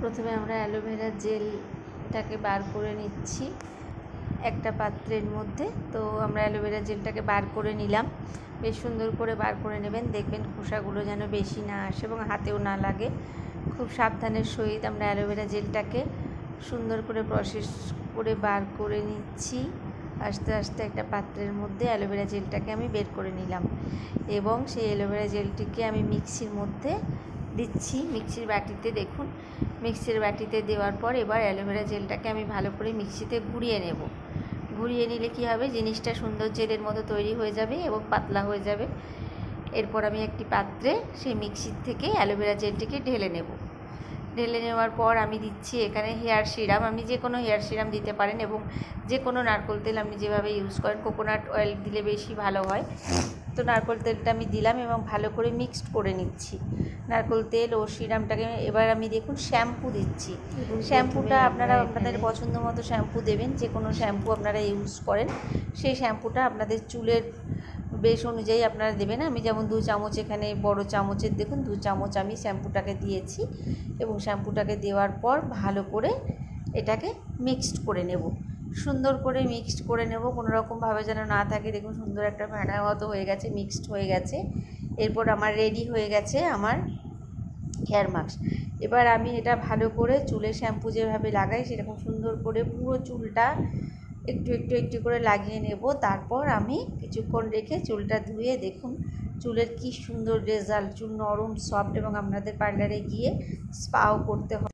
প্রথমে আমরা অ্যালোভেরা জেলটাকে বার করে নিচ্ছি একটা পাত্রের মধ্যে। তো আমরা অ্যালোভেরা জেলটাকে বার করে নিলাম। বেশ সুন্দর করে বার করে নেবেন। দেখবেন খোসাগুলো যেন বেশি না আসে এবং হাতেও না লাগে। খুব সাবধানের সহিত আমরা অ্যালোভেরা জেলটাকে সুন্দর করে প্রসেস করে বার করে নিচ্ছি। আস্তে আস্তে একটা পাত্রের মধ্যে অ্যালোভেরা জেলটাকে আমি বের করে নিলাম এবং সেই অ্যালোভেরা জেলটিকে আমি মিক্সির মধ্যে দিচ্ছি মিক্সির বাটিতে, দেখুন। মিক্সির বাটিতে দেওয়ার পর এবার অ্যালোভেরা জেলটাকে আমি ভালো করে মিক্সিতে ঘুরিয়ে নেব। ঘুরিয়ে নিলে কি হবে? জিনিসটা সুন্দর জেলের মতো তৈরি হয়ে যাবে এবং পাতলা হয়ে যাবে। এরপর আমি একটি পাত্রে সেই মিক্সির থেকে অ্যালোভেরা জেলটিকে ঢেলে নেব। ঢেলে নেওয়ার পর আমি দিচ্ছি এখানে হেয়ার সিরাম। আপনি যে কোনো হেয়ার সিরাম দিতে পারেন এবং যে কোনো নারকোল তেল আপনি যেভাবে ইউজ করেন, কোকোনাট অয়েল দিলে বেশি ভালো হয়। তো নারকোল তেলটা আমি দিলাম এবং ভালো করে মিক্সড করে নিচ্ছি। নারকোল তেল ও সিরামটাকে এবার আমি দেখুন শ্যাম্পু দিচ্ছি। শ্যাম্পুটা আপনারা আপনাদের পছন্দ মতো শ্যাম্পু দেবেন যে কোনো শ্যাম্পু আপনারা ইউজ করেন সেই শ্যাম্পুটা আপনাদের চুলের বেশ অনুযায়ী আপনারা দেবেন। আমি যেমন দু চামচ এখানে বড় চামচের দেখুন দু চামচ আমি শ্যাম্পুটাকে দিয়েছি এবং শ্যাম্পুটাকে দেওয়ার পর ভালো করে এটাকে মিক্সড করে নেব। সুন্দর করে মিক্সড করে নেব কোনো রকমভাবে যেন না থাকে। দেখুন সুন্দর একটা ফেনার মতো হয়ে গেছে মিক্সড হয়ে গেছে। এরপর আমার রেডি হয়ে গেছে আমার হেয়ার মাস্ক এবার আমি এটা ভালো করে চুলে শ্যাম্পু যেভাবে লাগাই সেরকম সুন্দর করে পুরো চুলটা একটু একটু একটু করে লাগিয়ে নেব। তারপর আমি কিছুক্ষণ রেখে চুলটা ধুয়ে দেখুন চুলের কি সুন্দর রেজাল্ট চুল নরম সফট এবং আপনাদের পার্লারে গিয়ে স্পাও করতে হবে।